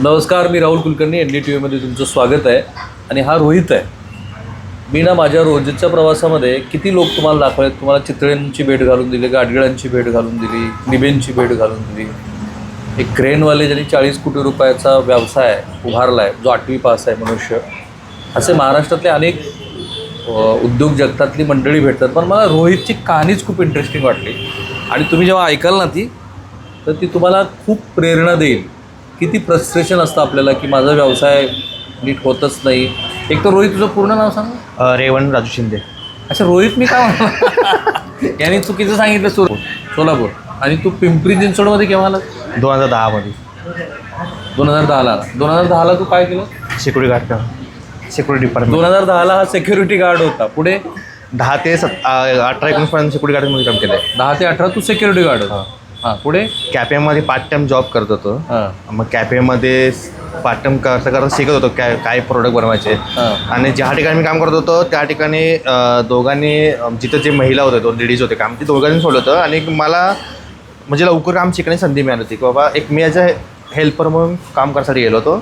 नमस्कार मी Rahul Kulkarni N D T व्हीमध्ये तुमचं स्वागत आहे. आणि हा रोहित आहे. मी ना माझ्या रोजच्या प्रवासामध्ये किती लोक तुम्हाला दाखवलेत तुम्हाला चितळ्यांची भेट घालून दिली गाडगिळांची भेट घालून दिली निबेंची भेट घालून दिली? एक क्रेनवाले ज्यांनी चाळीस कोटी रुपयाचा व्यवसाय उभारला आहे जो आठवी पास आहे मनुष्य असे महाराष्ट्रातले अनेक उद्योग जगतातली मंडळी भेटतात. पण मला रोहितची कहाणीच खूप इंटरेस्टिंग वाटली. आणि तुम्ही जेव्हा ऐकाल ना ती तर ती तुम्हाला खूप प्रेरणा देईल. किती फ्रस्ट्रेशन असतं आपल्याला की माझा व्यवसाय नीट होतच नाही. एक तर रोहित तुझं पूर्ण नाव सांग. रेवण राजू शिंदे. अच्छा रोहित मी काय म्हणतो यांनी चुकीचं सांगितलं सो सोलापूर. आणि तू पिंपरी चिंचवडमध्ये केव्हा आला दोन हजार दहामध्ये. दोन हजार दहाला. दोन हजार दहाला तू काय केलं? सिक्युरिटी गार्ड का सिक्युरिटी डिपार्टमेंट दोन हजार दहाला हा सेक्युरिटी गार्ड होता. पुढे? दहा ते सत अठरा एकोणीसपर्यंत सिक्युरिटी गार्डमध्ये काम केलं आहे दहा ते अठरा तू सेक्युरिटी गार्ड होता. हां. पुढे? कॅफेमध्ये पार्ट टाइम जॉब करत होतो. हां. मग कॅफेमध्ये पार्ट टाइम करता करता शिकत होतो. काय काय प्रोडक्ट बनवायचे. आणि ज्या ठिकाणी मी काम करत होतो त्या ठिकाणी दोघांनी जिथं जे महिला होते दोन लेडीज होते काम ते दोघांनी सोडलं होतं. आणि मला म्हणजे लवकर काम शिकण्याची संधी मिळाली होती की बाबा एक मी ॲज अ हेल्पर म्हणून काम करायसाठी गेलो होतो.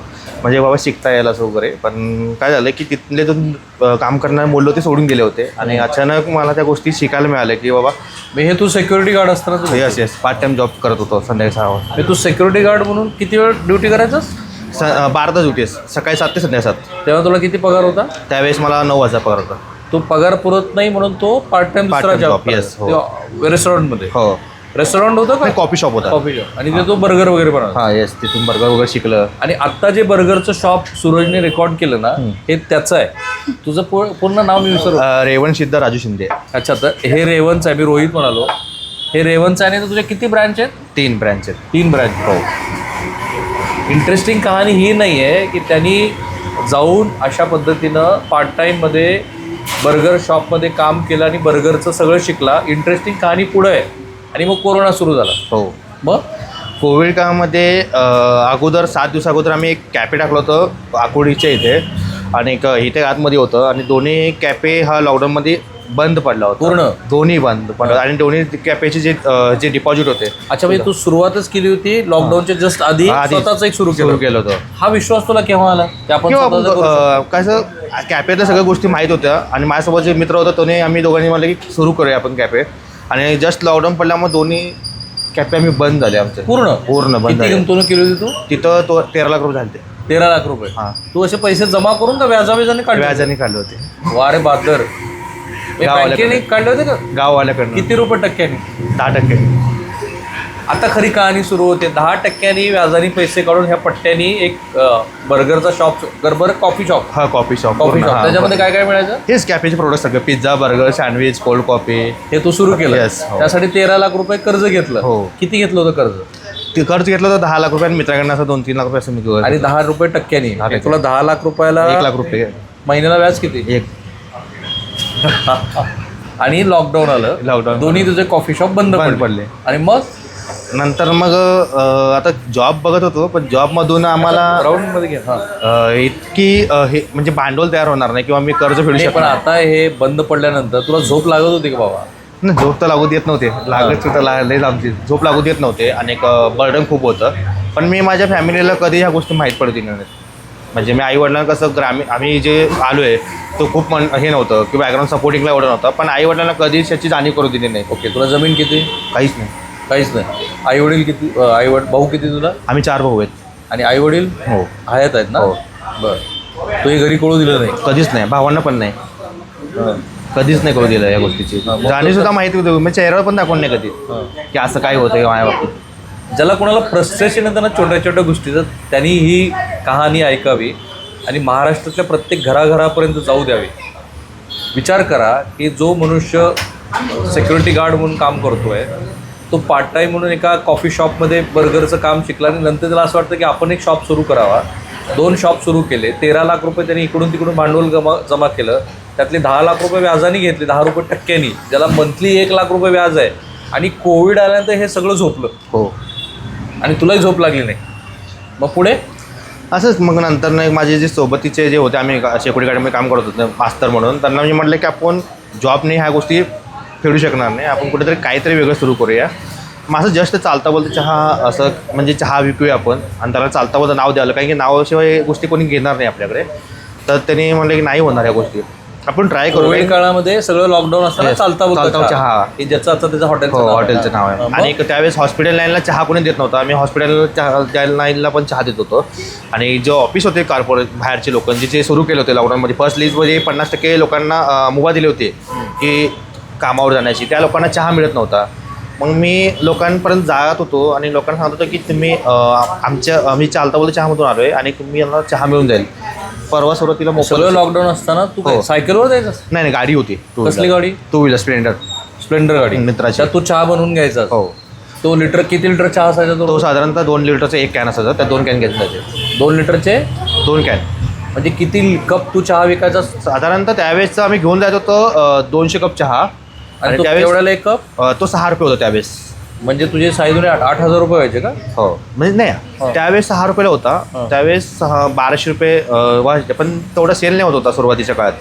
म्हणजे बाबा शिकता येईल असं वगैरे. पण काय झालं की तिथले अ, काम करणारे बोललो ते सोडून गेले होते. आणि अचानक मला त्या गोष्टी शिकायला मिळाल्या की बाबा मी हे तू सेक्युरिटी गार्ड असताना तू yes yes part time job करत होतो संध्याकाळी सहा वाजता. मी तू सेक्युरिटी गार्ड म्हणून किती वेळ ड्युटी करायचंस? स बारा तास ड्युटी सकाळी सात ते संध्याकाळी सात. तेव्हा तुला किती पगार होता? त्यावेळेस मला नऊ हजार पगार होता. तो पगार पुरत नाही म्हणून तो पार्ट टाइम दुसरा जॉब हो. रेस्टॉरंटमध्ये हो. रेस्टॉरंट होतं का? कॉफी शॉप होता. कॉफी शॉप आणि तिथे तो बर्गर वगैरे बनवला. हां येस तिथून बर्गर वगैरे शिकलं. आणि आता जे बर्गरचं शॉप सूरजने रेकॉर्ड केलं ना हे त्याचं आहे. तुझं पू- पूर्ण नाव मी विसरलो अ, रेवण सिद्ध राजू शिंदे. अच्छा तर हे रेवन्स आहे मी रोहित म्हणालो. हे रेवन्स आहे आणि तुझे किती ब्रँच आहेत? तीन ब्रँच आहेत. तीन ब्रँच हो. इंटरेस्टिंग कहाणी ही नाही आहे की त्यांनी जाऊन अशा पद्धतीनं पार्ट टाईममध्ये बर्गर शॉपमध्ये काम केलं आणि बर्गरचं सगळं शिकला. इंटरेस्टिंग कहाणी पुढं आहे. आणि मग कोरोना सुरू झाला. हो. मग? कोविड काळामध्ये अगोदर सात दिवस अगोदर आम्ही एक कॅफे टाकलं होतं आकुर्डीच्या इथे. आणि एक इथे आतमध्ये होतं. आणि दोन्ही कॅफे हा लॉकडाऊनमध्ये बंद पडला होता. पूर्ण? दोन्ही बंद पडला आणि दोन्ही कॅफेचे जे जे डिपॉझिट होते. अच्छा म्हणजे तू सुरुवातच केली होती लॉकडाऊनच्या जस्ट आधी आधी स्वतःच एक सुरू केलं केलं होतं. हा विश्वास तुला केव्हा आला कसं कॅफेतल्या सगळ्या गोष्टी माहीत होत्या. आणि माझ्यासोबत जे मित्र होता त्याने आम्ही दोघांनी म्हणलं की सुरू करूया आपण कॅफे. आणि जस्ट लॉकडाऊन पडल्यामुळे दोन्ही कॅफे आम्ही बंद झाले आमचे? पूर्ण? पूर्ण बंद किती झाले. गुंतवणूक केली होती तू? तिथं तो तेरा लाख रुपये झाले तेरा लाख रुपये. हां. तू असे पैसे जमा करून का व्याजाव्याजाने काढले व्याजाने काढले होते. वारे बहादर हे गावाला बँकेने काढले होते का? गाववाल्याकडनं. किती रुपये टक्क्याने? दहा टक्के. आता खरी कहाणी सुरू होते. दहा टक्क्यांनी व्याजाने पैसे काढून ह्या पट्ट्यानी एक बर्गरचा शॉप गरबर कॉफी शॉप. हा कॉफी शॉप कॉफी शॉप. त्याच्यामध्ये काय काय मिळायचं? हेच कॅफेचे प्रोडक्ट सगळे. Pizza burger sandwich cold coffee हे तू सुरू केलं. Yes, हो. त्यासाठी तेरा लाख रुपये कर्ज घेतलं. हो. किती घेतलं होतं कर्ज? ते खर्च घेतलं तर दहा लाख रुपये आणि मित्राकडनं असं दोन तीन लाख रुपये असं मी आणि दहा रुपये टक्क्यानी. टक्के. तुला दहा लाख रुपयाला एक लाख रुपये. महिन्याला व्याज किती? एक. आणि लॉकडाऊन आलं. Lockdown. दोन्ही तुझे कॉफी शॉप बंद बंद पडले. आणि मग? नंतर मग अं, आता जॉब बघत होतो पण जॉबमधून आम्हाला राऊंडमध्ये घे हा. अं, इतकी अं, हे म्हणजे भांडवल तयार होणार नाही किंवा मी कर्ज फेडू नाही, पण शकणार आता हे बंद पडल्यानंतर तुला झोप लागत होती का बाबा? नाही झोप तर लागू देत नव्हते. लागत तर ला- लई आमची झोप लागू देत नव्हते आणि बर्डन खूप होतं. पण मी माझ्या फॅमिलीला कधी ह्या गोष्टी माहीत पडू दिल्या नाहीत. म्हणजे मी आईवडिलांना कसं ग्रामीण आम्ही जे आलो आहे तो खूप मन हे नव्हतं की बॅकग्राऊंड सपोर्टिंगला एवढं नव्हतं. पण आईवडिलांना कधीच याची जाणीव करू दिली नाही. ओके तुला जमीन किती? काहीच नाही. काहीच नाही. आई वडील किती आई वडील भाऊ किती तुला? आम्ही चार भाऊ आहेत. आणि आई वडील हो. हयात आहेत ना? हो. बर. तू हे घरी कळू दिलं नाही? कधीच नाही. भावांना पण नाही. कधीच नाही करू दिलं या गोष्टीची. हा, मग जाणीव सुद्धा माहिती होती. मी चेहऱ्यावर पण दाखवून नाही कधी. हां. की असं काय होतं माझ्या बाबतीत ज्याला कोणाला फ्रस्ट्रेशन आहे त्यांना छोट्या छोट्या गोष्टीचं त्यांनी ही कहाणी ऐकावी आणि महाराष्ट्रातल्या प्रत्येक घराघरापर्यंत जाऊ द्यावी. विचार करा की जो मनुष्य सिक्युरिटी गार्ड म्हणून काम करतोय तो पार्ट टाईम म्हणून एका कॉफी शॉपमध्ये बर्गरचं काम शिकला आणि नंतर त्याला असं वाटतं की आपण एक शॉप सुरू करावा. दोन शॉप सुरू केले तेरा लाख रुपये त्यांनी इकडून तिकडून भांडवल जमा जमा केलं. त्यातले दहा लाख रुपये व्याजाने घेतले दहा रुपये टक्क्यांनी. ज्याला मंथली एक लाख रुपये व्याज आहे. आणि कोविड आल्यानंतर हे सगळं झोपलं. हो. आणि तुलाही झोप लागली नाही. मग पुढे? असंच मग नंतर ना माझे जे सोबतीचे जे होते आम्ही शेकोटी गाडीमध्ये काम करत होतो मास्तर म्हणून त्यांना मी म्हटलं की आपण जॉबने ह्या गोष्टी फेडू शकणार नाही. आपण कुठेतरी काहीतरी वेगळं सुरू करूया. माझं जस्ट चालता बोलता चहा असं म्हणजे चहा विकूया आपण. आणि त्याला चालता बोलता नाव द्यावं कारण की नावाशिवाय गोष्टी कोणी घेणार नाही आपल्याकडे. तर त्यांनी म्हणलं की नाही होणार या गोष्टी. आपण ट्राय कोविड करूया काळामध्ये सगळं लॉकडाऊन असताना. चालता बोलता चहा. की ज्याचं आता त्याचं हॉटेलचं हो नाव हॉटेलचं नाव आहे. मग? आणि त्यावेळेस हॉस्पिटल लाईनला चहा कोणी देत नव्हतं. आम्ही हॉस्पिटल चहा लाईनला पण चहा देत होतो. आणि जे ऑफिस होते कॉर्पोरेट बाहेरचे लोक जे सुरू केले होते लॉकडाऊनमध्ये फर्स्ट लिस्टमध्ये पन्नास टक्के लोकांना मुभा दिले होते. की कामावर जाण्याची. त्या लोकांना चहा मिळत नव्हता. मग मी लोकांपर्यंत जात होतो आणि लोकांना सांगत होतो की तुम्ही आमच्या आम्ही चालता बोलता चहामधून आलो आहे आणि तुम्ही यांना चहा मिळून जाईल. परवा सुरुवातीला सगळं मोफत लॉकडाऊन असताना तू काय हो. सायकलवर जायचं नाही नाही गाडी होती. टू कसली गाडी? टू व्हीलर स्प्लेंडर स्प्लेंडर गाडी मित्राची. त्यात तू चहा बनवून घ्यायचा हो. तो लिटर किती लिटर चहा असायचा तो? तो साधारणतः दोन लिटरचा एक कॅन असायचा. त्या दोन कॅन घेतले जायचे. दोन लिटरचे दोन कॅन म्हणजे किती कप तू चहा विकायचा साधारणतः त्यावेळेस आम्ही घेऊन जायचो तो दोनशे कप चहा. आणि तो त्यावेळेस तेवढ्याला एक कप अं, तो सहा रुपये होता त्यावेळेस. म्हणजे तुझे साईजने आठ आठ हजार रुपये व्हायचे का? हो. म्हणजे हो. नाही त्यावेळेस सहा रुपयाला हो. होता त्यावेळेस सहा बाराशे रुपये अं, व्हायचे पण तेवढा सेल नाही होत होता सुरुवातीच्या काळात.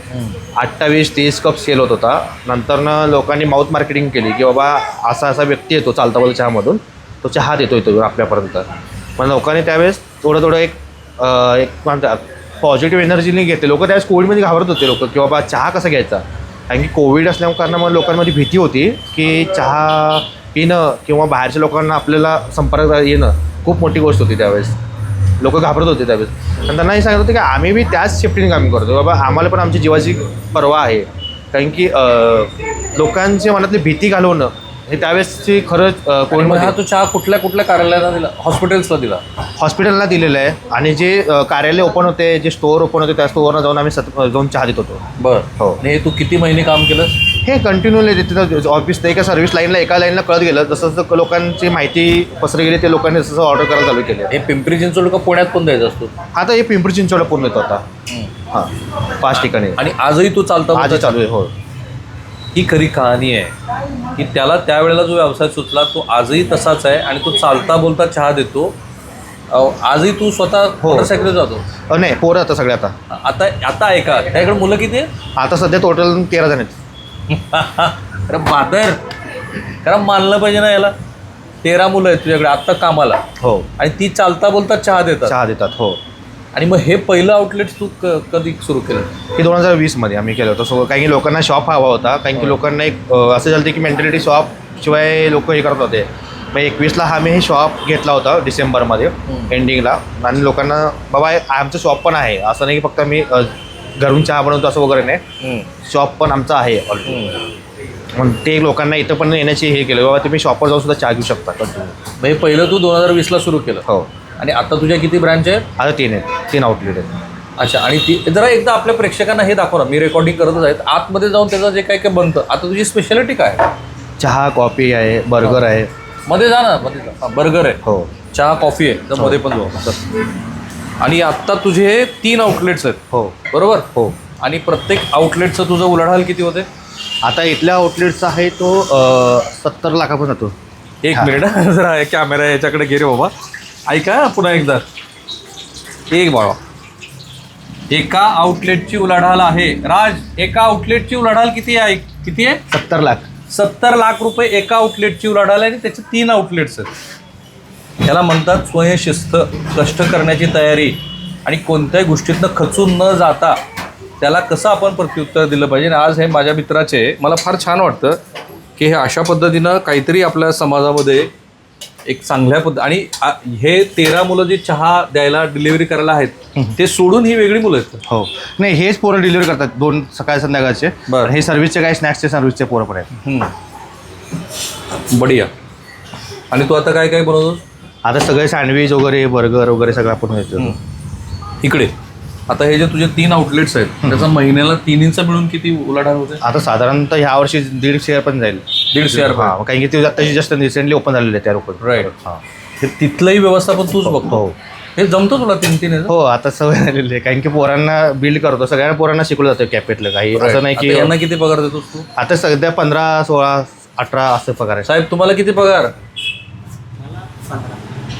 अठ्ठावीस तीस कप सेल होत होता. नंतरनं लोकांनी माउथ मार्केटिंग केली की बाबा असा असा व्यक्ती येतो चालता बोल चहामधून. तो चहा देतो येतो आपल्यापर्यंत. पण लोकांनी त्यावेळेस थोडं थोडं एक अं, एक म्हणतात पॉझिटिव्ह एनर्जीने घेतले. लोक त्यावेळेस कोविडमध्ये घाबरत होते लोक की बाबा चहा कसा घ्यायचा? कारण की कोविड असल्या कारणामुळे लोकांमध्ये भीती होती की चहा पिणं किंवा बाहेरच्या लोकांना आपल्याला संपर्क येणं खूप मोठी गोष्ट होती त्यावेळेस. लोक घाबरत होते त्यावेळेस. आणि त्यांना हे सांगत होते की आम्ही बी त्याच सेफ्टीने काम करतो बाबा आम्हाला पण आमची जीवाची पर्वा आहे. कारण की लोकांच्या मनातली भीती घालवणं हे त्यावेळेसची खरंच अं, आणि मग कोविडमध्ये हा तू चहा कुठल्या कुठल्या कार्यालयाला दिला? हॉस्पिटल्सला दिला. हॉस्पिटलला दिलेलं आहे. आणि जे अं, कार्यालय ओपन होते जे स्टोअर ओपन होते त्या स्टोअरला जाऊन आम्ही सत जाऊन चहा देत होतो. बर. हो. आणि हे तू किती महिने काम केलंस? हे कंटिन्यूली तिथं ऑफिस एका सर्व्हिस लाईनला एका लाईनला कळत गेलं. जसं जसं लोकांची माहिती पसरली गेली ते लोकांनी जसं ऑर्डर करायला चालू केलं. हे पिंपरी चिंचवड का पुण्यात पण द्यायचा असतो? आता हे पिंपरी चिंचवडला पूर्ण येतो आता. हां. पाच ठिकाणी. आणि आजही तू चालता आजही बोलता चालू आहे हो. ही खरी कहाणी आहे. की त्याला त्यावेळेला जो व्यवसाय सुचला तो आजही तसाच आहे आणि तो चालता बोलता चहा देतो. आजही तू स्वतः हो. मोटरसायकल जातो. नाही पोरं आता सगळे आता. आता आता ऐका त्याकडे मुलं किती आहे आता सध्या टोटल तेरा जण आहेत. अरे बादर! कारण मानलं पाहिजे ना याला. तेरा मुलं आहेत तुझ्याकडे आत्ता कामाला. हो. आणि ती चालता बोलता चहा देतात. चहा देतात हो. आणि मग हे पहिलं आउटलेट तू क- कधी सुरू केलं? हे दोन हजार वीसमध्ये आम्ही केलं होतं. सो काही लोकांना शॉप हवा होता. कारण की लोकांना एक अ, असं झालं होतं की मेंटॅलिटी शॉप शिवाय लोक हे करत होते मग एकवीसला आम्ही हे शॉप घेतला होता डिसेंबरमध्ये एंडिंगला आणि लोकांना बाबा हे आमचं शॉप पण आहे. असं नाही की फक्त आम्ही अ, घरून चहा बनवतो असं वगैरे नाही. शॉप पण आमचं आहे ऑलरेडी मग ते लोकांना इथं पण येण्याची हे केलं. बाबा तुम्ही शॉपवर जाऊन सुद्धा चहा घेऊ शकता. कंटिन्यू मग हे पहिलं तू दोन हजार वीसला सुरू केलं. हो. आणि आता तुझ्या किती ब्रांच आहेत? आता तीन आहेत. तीन आउटलेट आहेत. अच्छा आणि ती जरा एकदा आपल्या प्रेक्षकांना हे दाखव ना. मी रेकॉर्डिंग करतच आहेत आतमध्ये जाऊन त्याचं जे काय काय बनतं. आता तुझी स्पेशालिटी काय आहे? चहा कॉफी आहे बर्गर आहे. मध्ये जा ना मध्ये जा. बर्गर आहे. हो. चहा कॉफी आहे. तर मध्ये पण जाऊ चल. आणि आत्ता तुझे तीन आउटलेट्स आहेत. हो. बरोबर? हो. आणि प्रत्येक आउटलेटचं तुझं उलाढाल किती होते? आता इथल्या आउटलेटचा आहे तो सत्तर लाखापर्यंत जातो. एक हा. मिनिट. हा, जरा हे कॅमेरा याच्याकडे घे रे बाबा. ऐका पुन्हा एकदा. एक बाळा. एका आउटलेटची उलाढाल आहे. राज एका आउटलेटची उलाढाल किती आहे? किती आहे? सत्तर लाख. सत्तर लाख रुपये एका आउटलेटची उलाढाल आहे आणि त्याचे तीन आउटलेट्स आहेत. त्याला म्हणतात स्वयंशिस्त कष्ट करण्याची तयारी आणि कोणत्याही गोष्टीतनं खचून न जाता त्याला कसं आपण प्रत्युत्तर दिलं पाहिजे? आणि आज हे माझ्या मित्राचे मला फार छान वाटतं की हे अशा पद्धतीनं काहीतरी आपल्या समाजामध्ये एक चांगल्या पद्ध आणि आ- हे तेरा मुलं जे चहा द्यायला डिलिव्हरी करायला आहेत ते सोडून ही वेगळी मुलं आहेत हो. नाही हेच पोरं डिलिव्हरी करतात दोन सकाळ संध्याकाळचे. बरं. हे सर्व्हिसचे काही स्नॅक्सचे सर्व्हिसचे पोरं पण आहेत. हम्म. बढिया. आणि तू आता काय काय बनवतोस? आता सगळे सँडविच वगैरे बर्गर वगैरे सगळं आपण हम्म. इकडे. आता हे जे तुझे तीन आउटलेट्स आहेत त्याचा महिन्याला तिन्हीचा मिळून किती उलाढाल होते? आता साधारणतः ह्या वर्षी दीड शेअर पण जाईल. दीड शेअर हा कारण की ते आताशी जस्ट रिसेंटली ओपन झालेले आहे त्या Right. हा. हे तिथलंही व्यवस्थापन तूच बघतो. हो. हे जमतो तुला तीन तीन? हो आता सवय झालेली आहे कारण की पोरांना बिल्ड करतो सगळ्या पोरांना शिकवलं जातं कॅपेटलं काही असं नाही आता की यांना किती पगार देतोस तू? आता सध्या पंधरा सोळा अठरा असं पगार आहे साहेब तुम्हाला किती पगार?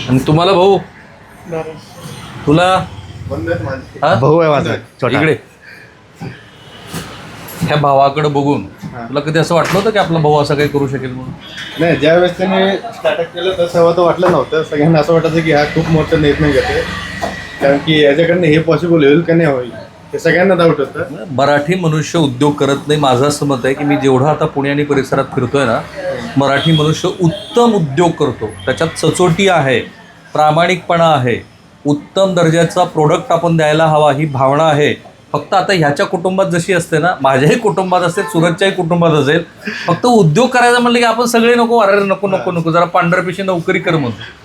आणि तुम्हाला भाऊ? तुला? हा? भाऊ आहे माझा छोटा. इकडे. ह्या भावाकडे बघून. तुला कधी असं वाटलं होतं की आपला भाऊ असं काही करू शकेल म्हणून? नाही ज्या वेळेस त्याने स्टार्टअप केलं तर तेव्हा तर वाटलं नव्हतं. सगळ्यांना असं वाटायचं की हा खूप मोठं निर्णय घेते कारण की याच्याकडनं हे पॉसिबल होईल का नाही होईल हे सगळ्यांना डाऊट होतं. मराठी मनुष्य उद्योग करत नाही माझं असं मत आहे की मी जेवढं आता पुणे आणि परिसरात फिरतोय ना मराठी मनुष्य उत्तम उद्योग करतो. त्याच्यात सचोटी आहे प्रामाणिकपणा आहे उत्तम दर्जाचा प्रोडक्ट आपण द्यायला हवा ही भावना आहे. फक्त आता ह्याच्या कुटुंबात जशी असते ना माझ्याही कुटुंबात असते सुरतच्याही कुटुंबात असेल फक्त उद्योग करायचा म्हणलं की आपण सगळे नको अरे नको नको नको जरा पांढरपेशी नोकरी कर म्हणतो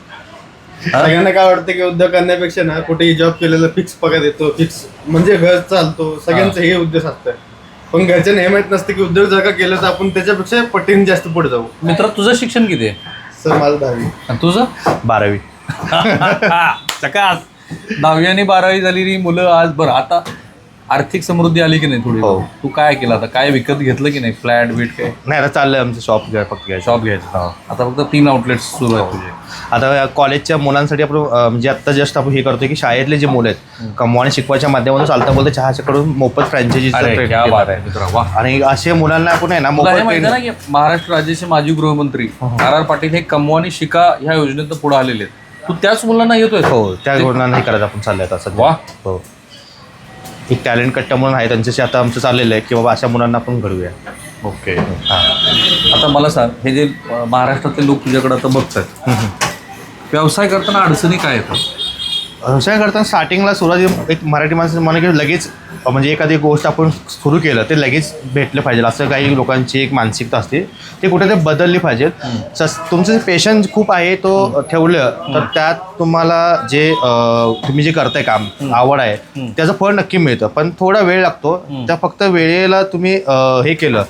सगळ्यांना काय वाटतं की उद्योग करण्यापेक्षा ना कुठेही जॉब केलेला फिक्स पगार येतो फिक्स म्हणजे घर चालतो सगळ्यांचं हे. उद्देश असतं. पण घरच्यांना हे माहीत नसतं की उद्योग जर का केलं तर आपण त्याच्यापेक्षा पटीने जास्त पुढे जाऊ. मित्र तुझं शिक्षण किती आहे? सर माझं दहावी. आणि तुझं? बारावी. सकाळ दहावी आणि बारावी झालेली मुलं आज बरं आता आर्थिक समृद्धी आली की नाही थोडी? हो. तू काय केलं? आता काय विकत घेतलं की नाही? फ्लॅट बीट काय? नाही आता चाललंय आमचं शॉप घ्या फक्त घ्यायचं. शॉप घ्यायचं. आता फक्त तीन आउटलेट सुरू आहेत तुझे. आता या कॉलेजच्या मुलांसाठी आपण अं, म्हणजे आता जस्ट आपण हे करतोय की शाळेतले जे मुलं आहेत कमवाने शिकवायच्या माध्यमातून चालता बोलता चहाच्याकडून मोफत फ्रँचायझी अरे क्या बात आहे मित्र वा आणि असे मुलांना आपण आहे ना तुला हे मोफत माहिती आहे ना की महाराष्ट्र राज्याचे माजी गृहमंत्री आर आर पाटील हे कमवानी शिका ह्या योजनेत पुढे आलेले आहेत. तू त्याच मुलांना येतोय हो त्या मुलांना हे करायचं आपण चाललंय आता सध्या. वा हो. एक टॅलेंट कट्टा म्हणून आहे त्यांच्याशी आता आमचं चाललेलं आहे की बाबा अशा मुलांना आपण घडूया ओके. आता मला सांग हे जे अं, महाराष्ट्रातले लोक तुझ्याकडे आता बघतात व्यवसाय करताना अडचणी काय येतात? व्यवसाय करताना स्टार्टिंगला सुरुवातीला एक मराठी माणसं म्हणा की लगेच म्हणजे एखादी गोष्ट आपण सुरू केलं ते लगेच भेटलं पाहिजे. असं काही लोकांची एक मानसिकता असते. ते कुठेतरी बदलली पाहिजे सस तुमचं जे पेशन्स खूप आहे तो ठेवलं तर त्यात तुम्हाला जे तुम्ही जे करताय काम आवड आहे त्याचं फळ नक्की मिळतं. पण थोडा वेळ लागतो. त्या फक्त वेळेला तुम्ही हे केलं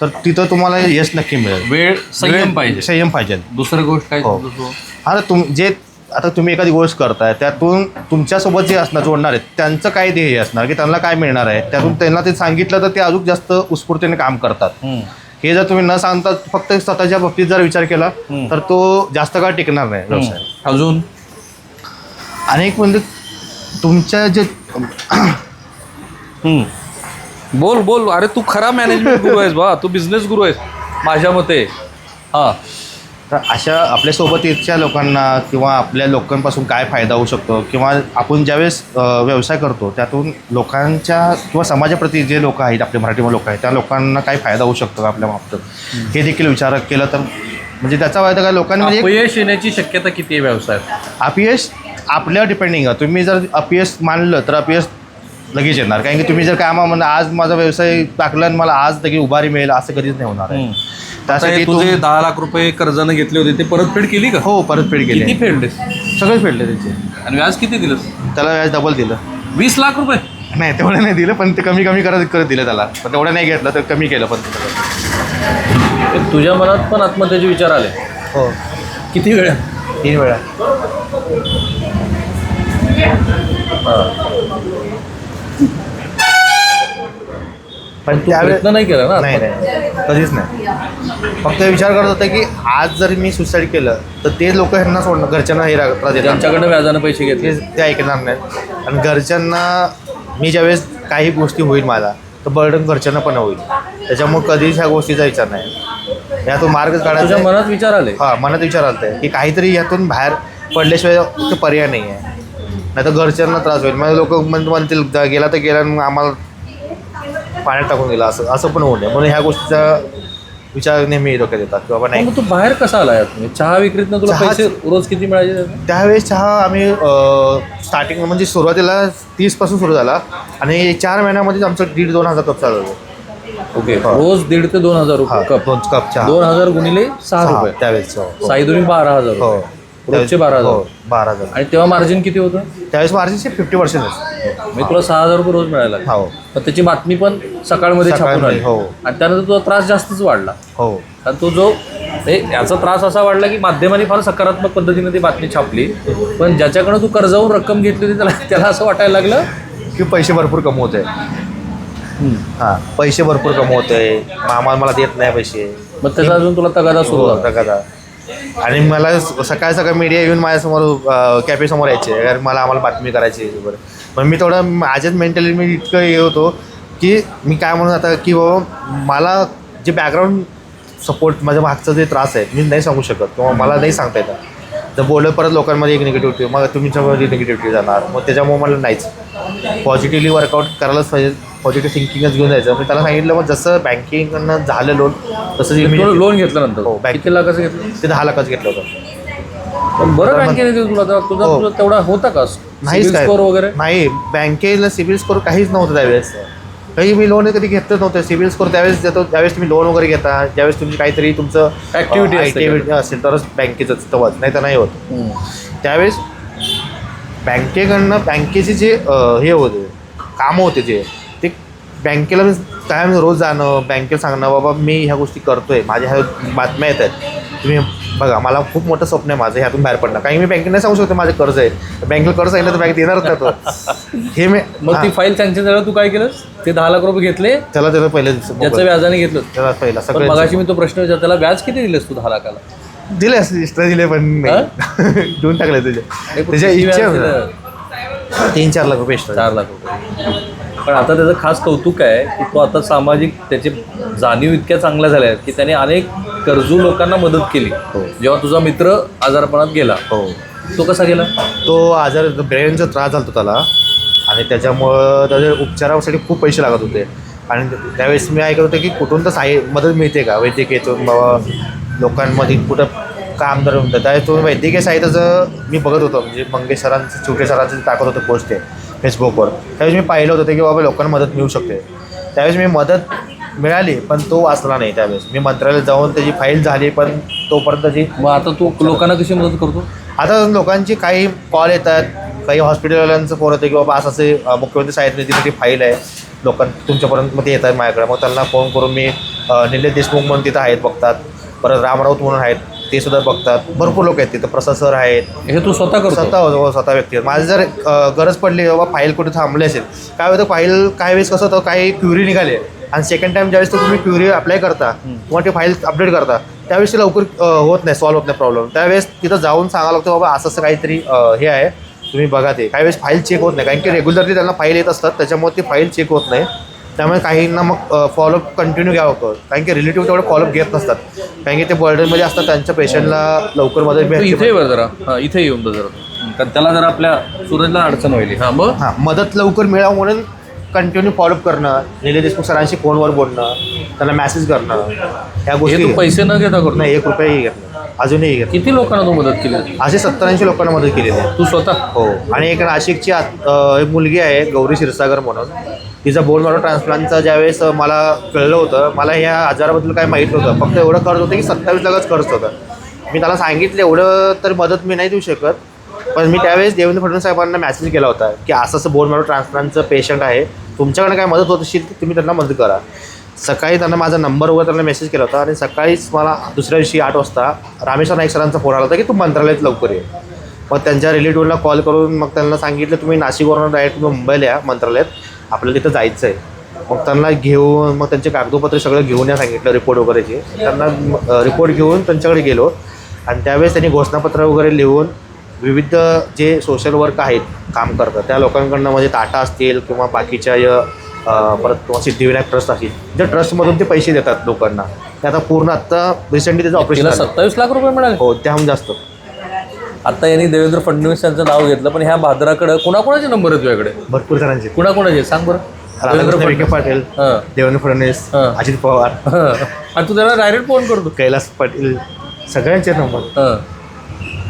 तर तिथं तुम्हाला यश नक्की मिळेल. वेळ संयम पाहिजे. संयम पाहिजे. दुसरं गोष्ट काय हो. आता तुम जे आता तुम्ही एखादी गोष्ट करताय त्यातून तुमच्यासोबत जे असणार जोडणार आहेत त्यांचं काय ध्येय असणार की त्यांना काय मिळणार आहे? त्यातून त्यांना ते सांगितलं तर ते अजून जास्त उत्स्फूर्तीने काम करतात. हे जर तुम्ही न सांगता फक्त स्वतःच्या बाबतीत जर विचार केला तर तो जास्त काळ टिकणार नाही व्यवसाय अजून? आणि एक म्हणजे तुमच्या जे बोल बोल. अरे तू खरा मॅनेजमेंट गुरु आहेस बा. तू बिझनेस गुरु आहेस माझ्या मते. हा. तर अशा आपल्यासोबत येतच्या लोकांना किंवा आपल्या लोकांपासून काय फायदा होऊ शकतो? किंवा आपण ज्यावेळेस व्यवसाय करतो त्यातून लोकांच्या किंवा समाजाप्रती जे लोक आहेत आपले मराठी लोक आहेत त्या लोकांना काय फायदा होऊ शकतो आपल्या बाबतीत? हे देखील विचार केलं तर म्हणजे त्याचा फायदा काय? लोकांनी म्हणजे अपयश येण्याची शक्यता किती आहे व्यवसायात? अपयश आपल्यावर डिपेंडिंग आहे. तुम्ही जर अपयश मानलं तर अपयश लगेच येणार. कारण की तुम्ही जर कामा म्हणा आज माझा व्यवसाय टाकला आणि मला आज लगेच उभारी मिळेल असं कधीच नाही होणार आहे. आता हे त्यासाठी तुझे तुम- दहा लाख रुपये कर्जानं घेतले होते ते परतफेड केली का? हो परतफेड केली किती फेडले? सगळे फेडले त्याचे. आणि व्याज किती दिलं? त्याला व्याज डबल दिलं. वीस लाख रुपये? नाही तेवढं नाही दिलं पण ते कमी कमी करत करत दिलं त्याला. पण तेवढं नाही घेतलं तर कमी केलं पण तुझ्या मनात पण आत्महत्याचे विचार आले? हो. किती वेळ? तीन वेळा. पण त्यावेळेस प्रयत्न नाही केला ना नाही नाही. कधीच नाही. फक्त विचार करत होता की आज जर मी सुसाईड केलं तर ते लोक ह्यांना सोडणार घरच्यांना हे रा- त्रास देणार. त्यांच्याकडनं व्याजानं पैसे घेतले. ते ते ऐकणार नाहीत. आणि घरच्यांना मी ज्यावेळेस काही गोष्टी होईल मला तर बर्डन घरच्यांना पण होईल. त्याच्यामुळे कधीच ह्या गोष्टीचा विचार नाही. यातून मार्ग काढायचा तुझ्या. मनात विचार आले? हा मनात विचार आलता की काहीतरी यातून बाहेर पडल्याशिवाय तो पर्याय नाही आहे नाही तर घरच्यांना त्रास होईल. मग लोक म्हणतील "जा, गेला तर गेला आम्हाला पाण्यात टाकून गेला असं असं पण होऊ नये म्हणून ह्या गोष्टीचा विचार नेहमी डोक्यात येतात की बाबा नाही. मग तू बाहेर कसा आला यात? म्हणजे चहा विक्रीतनं तुला पैसे रोज किती मिळायचे? त्यावेळेस चहा आम्ही स्टार्टिंग म्हणजे सुरुवातीला तीसपासून सुरू झाला आणि चार महिन्यामध्येच आमचं दीड दोन हजार कप चालू ओके. रोज दीड ते दोन हजार रुपये कप. दोन कप चहा. दोन हजार गुणिले सहा सहा, रुपये. त्यावेळेस हो. साई दोन्ही बारा हजार हो. रुपये. रोजचे बारा हजार. हो बारा हजार. आणि तेव्हा मार्जिन किती होतं? त्यावेळेस मार्जिनचे फिफ्टी पर्सेंट मी तुला सहा हजार रुपये रोज मिळायला हो. पण त्याची बातमी पण सकाळमध्ये छापून आली. हो. आणि त्यानंतर तुझा त्रास जास्तच वाढला. हो. कारण तो जो हे याचा त्रास असा वाढला की माध्यमांनी फार सकारात्मक पद्धतीने ती बातमी छापली. पण ज्याच्याकडे तू कर्जावून रक्कम घेतली होती त्याला त्याला असं वाटायला लागलं की पैसे भरपूर कमवत आहे हां पैसे भरपूर कमवत आहे मामा मला देत नाही पैसे. मग त्याचा अजून तुला तगादा सुरू हो, झाला. तगादा. आणि मला सकाळ सकाळ मीडिया येऊन माझ्यासमोर कॅफेसमोर यायचे. कारण मला आम्हाला बातमी करायची आहे वगैरे पण मी थोडं माझ्याच मेंटली मी इतकं हे होतो की मी काय म्हणून आता की बाबा मला जे बॅकग्राऊंड सपोर्ट माझ्या मागचा जे त्रास आहे मी नाही सांगू शकत. किंवा मला नाही सांगता येतं. तर बोललं परत लोकांमध्ये एक निगेटिव्हिटी मग तुमच्यामध्ये निगेटिव्हिटी जाणार. मग त्याच्यामुळे मला नाहीच. पॉझिटिव्हली वर्कआउट करायलाच पाहिजे. पॉझिटिव्ह थिंकिंगच घेऊन जायचं. मी त्याला सांगितलं मग जसं बँकिंगकडनं झालं लोन तसं लोन घेतलं नंतर. हो, बँक- लाखाचं घेतलं? ते दहा लाखाचं घेतलं होतं. पण बरं बँकेने दिलं तुला तुझा हो. तुझा तेवढा होता का? काय. स्कोर वगैरे? नाही बँकेला सिबिल स्कोर काहीच नव्हतं त्यावेळेस. काही मी लोन कधी घेतलंच नव्हतं. सिबिल स्कोर त्यावेळेस देतो. त्यावेळेस तुम्ही लोन वगैरे घेता ज्यावेळेस तुमची काहीतरी तुमचं असते ॲक्टिव्हिटी असेल तरच बँकेचं तेव्हाच. नाही तर नाही होत. त्यावेळेस बँकेकडनं बँकेचे जे हे होते कामं होते जे ते बँकेला मी कायम रोज जाणं बँकेला सांगणं बाबा मी ह्या गोष्टी करतोय माझ्या ह्या बातम्या येत आहेत. तुम्ही बघा मला खूप मोठं स्वप्न आहे माझं ह्यातून बाहेर पडणं. काही मी बँकेला नाही सांगू शकतो माझं कर्ज आहे बँकेला कर्ज आहे तर बँक देणारच नाही तो हे मी मग ती फाईल सँक्शन झाल्यावर तू काय केलंस? ते दहा लाख रुपये घेतले. त्याला त्याला पहिले ज्याचं व्याजाने घेतलं त्याला पहिला सगळं मगाशी मी तो प्रश्न विचारला त्याला व्याज किती दिलेस तू दहा लाखाला? दिले एक्स्ट्रा दिले पण नाही. देऊन टाकले तुझे पण त्याच्या इच्छा? तीन चार लाख रुपये एक्स्ट्रा चार लाख रुपये. पण आता त्याचं खास कौतुक आहे की तो आता सामाजिक त्याचे जाणीव इतक्या चांगल्या झाल्या आहेत की त्याने अनेक गरजू लोकांना मदत केली. जेव्हा तुझा मित्र आजारपणात गेला हो. तो कसा गेला? तो आजार ब्रेनचा त्रास झाला होता त्याला. आणि त्याच्यामुळं त्याच्या उपचारासाठी खूप पैसे लागत होते. आणि त्यावेळेस मी ऐकत होतं की कुठून तर साही मदत मिळते का? वैद्यकीयतून बाबा लोकांमध्ये कुठं काम जर होतं त्यावेळेस तो वैद्यकीय साहित्याचं मी बघत होतो. म्हणजे मंगेश सरांचं छोटे सरांचं टाकत होतं पोस्ट आहे फेसबुकवर. त्यावेळेस मी पाहिलं होतं ते की बाबा लोकांना मदत मिळू शकते. त्यावेळेस मी मदत मिळाली पण तो वाचला नाही त्यावेळेस. मी मंत्रालयात जाऊन त्याची फाईल झाली पण तोपर्यंत त्याची मग आता तू लोकांना कशी मदत करतो? आता लोकांची काही कॉल येतात काही हॉस्पिटलवाल्यांचं फोन येतं की बाबा असं असे मुख्यमंत्री साहेब निधीमध्ये फाईल आहे. लोकां तुमच्यापर्यंत मध्ये येतात माझ्याकडे. मग त्यांना फोन करून मी निलेश देशमुख म्हणून तिथं आहेत बघतात. परत राम राऊत म्हणून आहेत. ते सुद्धा बघतात. भरपूर लोक आहेत तिथं. प्रसाद सर आहेत. हे तू स्वतः करतो? स्वतः हो, स्वतः व्यक्ती. माझी जर अं, गरज पडली बाबा फाईल कुठे थांबली असेल काय होतं फाईल काही वेळेस कसं होतं काही क्युरी निघाले. आणि सेकंड टाइम ज्यावेळेस तो तुम्ही क्युरी अप्लाय करता किंवा ते फाईल अपडेट करता त्यावेळेस ते लवकर अं, होत नाही सॉल्व्ह होत नाही प्रॉब्लेम त्यावेळेस तिथं जाऊन सांगावं लागतं बाबा असं असं काहीतरी अं, हे आहे. तुम्ही बघा ते. काही वेळेस फाईल चेक होत नाही. कारण की रेग्युलरली त्यांना फाईल येत असतात त्याच्यामुळे ती फाईल चेक होत नाही. त्यामुळे काहींना मग फॉलोअप कंटिन्यू घ्यावं लागतं. कारण की रिलेटिव्ह तेवढं फॉलोअप घेत नसतात. कारण की ते बर्डनमध्ये असतात त्यांच्या पेशंटला लवकर मदत भेटते. इथे जरा. हा इथे येऊन जा जरा. कारण त्याला जरा आपल्या सूरजला अडचण व्हायली हा मग? हां मदत लवकर मिळावं म्हणून कंटिन्यू फॉलोअप करणं निलेश देशमुख सरांशी फोनवर बोलणं त्यांना मेसेज करणं ह्या हे गोष्टी तू पैसे न घेता करतो नाही एक रुपयाही घेत नाही. अजूनही घेत किती लोकांना तू मदत केली? नाही. असे सत्तर ऐंशी लोकांना मदत केलेली आहे. तू स्वतः? हो. आणि एक नाशिकची आत- अं, एक मुलगी आहे गौरी क्षीरसागर म्हणून. तिचा बोन मॅरो ट्रान्सप्लांटचा ज्यावेळेस मला कळलं होतं मला ह्या आजाराबद्दल काय माहीत नव्हतं. फक्त एवढं खर्च होतं की सत्तावीस लाखच खर्च होतं. मी त्याला सांगितलं एवढं तर मदत मी नाही देऊ शकत पण मी त्यावेळेस देवेंद्र फडणवीस साहेबांना मेसेज केला होता की असं असं बोन मॅरो ट्रान्सप्लांटचं पेशंट आहे तुमच्याकडे काय मदत होत असेल तर तुम्ही त्यांना मदत करा. सकाळी त्यांना माझा नंबर वगैरे त्यांना मेसेज केला होता आणि सकाळीच मला दुसऱ्या दिवशी आठ वाजता रामेश्वर नाईक सरांचा फोन आला होता की तू मंत्रालयात लवकर ये. मग त्यांच्या रिलेटिव्हला कॉल करून मग त्यांना सांगितलं तुम्ही नाशिकवरून डायरेक्ट मुंबईला या मंत्रालयात. आपल्याला तिथं जायचं आहे मग त्यांना घेऊन मग त्यांचे कागदोपत्र सगळं घेऊन या सांगितलं रिपोर्ट वगैरेचे त्यांना रिपोर्ट घेऊन त्यांच्याकडे गेलो. आणि त्यावेळेस त्यांनी घोषणापत्र वगैरे लिहून विविध जे सोशल वर्क आहेत काम करतात त्या लोकांकडनं म्हणजे टाटा असतील किंवा बाकीच्या परत किंवा सिद्धिविनायक ट्रस्ट असतील ज्या ट्रस्टमधून ते पैसे देतात लोकांना. ते आता पूर्ण आता रिसेंटली त्याचं ऑपरेशन सत्तावीस लाख रुपये मिळाले. हो त्याहून जास्त. आता यांनी देवेंद्र फडणवीस यांचं नाव घेतलं पण ह्या भाद्राकडे कुणाकुणाचे नंबर आहेत तुझ्याकडे? भरपूर जणांचे. कुणाकुणाचे? सांग बरं. देवेंद्र विखे पाटील हां. देवेंद्र फडणवीस हां. अजित पवार. हां. आणि तू त्याला डायरेक्ट फोन करतो. कैलास पाटील सगळ्यांचे नंबर हां.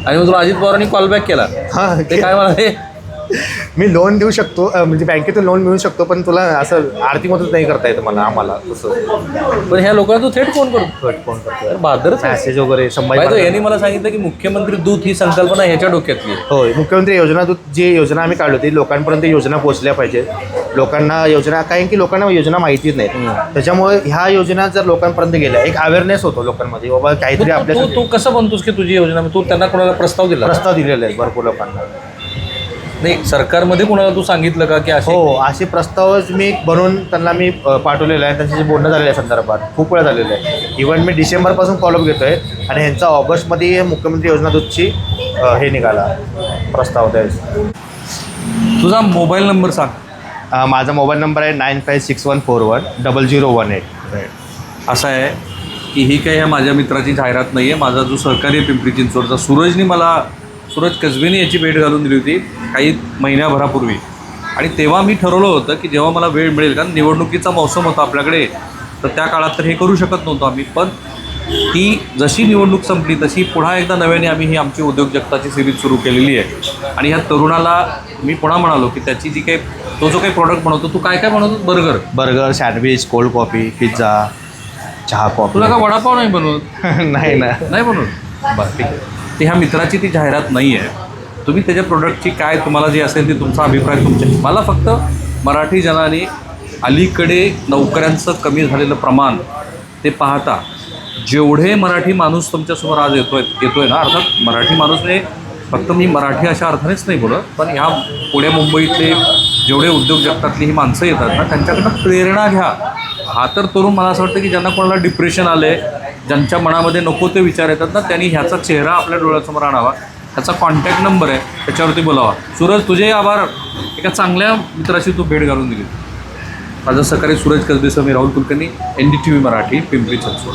आणि मग तुला अजित पवारांनी कॉल बॅक केला. हां ते काय म्हणाले? मी लोन देऊ शकतो म्हणजे बँकेतून लोन मिळू शकतो पण तुला असं आर्थिक मदत नाही करता येत मला आम्हाला तसं. पण ह्या लोकांना तू थेट फोन करतो कट फोन करतो बहादरच आहे. मॅसेज वगैरे संभाजी यांनी मला सांगितलं की मुख्यमंत्री दूत ही संकल्पना ह्याच्या डोक्यातली आहे. होय मुख्यमंत्री योजना दूत जी योजना आम्ही काढली होती लोकांपर्यंत योजना पोहोचल्या पाहिजे. लोकांना योजना काय की लोकांना योजना माहितीच नाही त्याच्यामुळे ह्या योजना जर लोकांपर्यंत गेल्या एक अवेअरनेस होतो लोकांमध्ये बाबा काहीतरी आपल्या तू तू कसं म्हणतोस की तुझी योजना? तू त्यांना कोणाला प्रस्ताव दिला? प्रस्ताव दिलेले आहेत भरपूर लोकांना. नाही सरकारमध्ये कोणाला तू सांगितलं का की असे हो असे प्रस्ताव मी बनवून त्यांना मी पाठवलेलं आहे त्यांच्याशी बोलणं झालेलं आहे संदर्भात. खूप वेळा झालेलं आहे. इव्हन मी डिसेंबरपासून फॉलोअप घेतोय आणि ह्यांचा ऑगस्टमध्ये मुख्यमंत्री योजना दूतची हे निघाला. प्रस्ताव त्यावेळेस तुझा मोबाईल नंबर सांग. माझा मोबाईल नंबर आहे nine five six one four one double zero one eight. असं आहे की ही काही ह्या माझ्या मित्राची जाहिरात नाही आहे माझा जो सहकारी आहे पिंपरी चिंचवडचा सूरजनी मला सूरज कसबेने याची भेट घालून दिली होती. काही महिन्याभरापूर्वी. आणि तेव्हा मी ठरवलं होतं की जेव्हा मला वेळ मिळेल कारण निवडणुकीचा मौसम होता आपल्याकडे तर त्या काळात तर हे करू शकत नव्हतो आम्ही. पण ती जशी निवडणूक संपली तशी पुन्हा एकदा नव्याने आम्ही ही आमची उद्योग जगताची सिरीज सुरू केलेली आहे. आणि ह्या तरुणाला मी पुन्हा म्हणालो की त्याची जी काही तो जो काही प्रॉडक्ट बनवतो तू काय काय बनवतो? Burger burger sandwich cold coffee pizza चहा कॉफी तुला का वडापाव नाही बनवत? नाही ना. नाही म्हणून बरं ठीक आहे. ते ह्या मित्राची ती जाहिरात नाही आहे तुम्ही त्याच्या प्रोडक्टची काय तुम्हाला जे असेल ते तुमचा अभिप्राय तुमच्या मला फक्त मराठी जनाने अलीकडे नोकऱ्यांचं कमी झालेलं प्रमाण ते पाहता जेवढे मराठी माणूस तुमच्यासमोर आज येतो आहे येतो आहे ना अर्थात मराठी माणूस म्हणजे फक्त मी मराठी अशा अर्थानेच नाही बोलत पण ह्या पुणे मुंबईतले जेवढे उद्योग जगतातली ही माणसं येतात ना त्यांच्याकडनं प्रेरणा घ्या. हा तर तरुण मला असं वाटतं की ज्यांना कोणाला डिप्रेशन आलं आहे ज्यांच्या मनामध्ये नको ते विचार येतात ना त्यांनी ह्याचा चेहरा आपल्या डोळ्यासमोर आणावा. त्याचा कॉन्टॅक्ट नंबर आहे त्याच्यावरती बोलावा. सूरज तुझे आभार. एका चांगल्या मित्राशी तू भेट घालून दिली. माझं सकाळी सूरज कसबेसह मी Rahul Kulkarni N D T V Marathi Pimpri Chinchwad.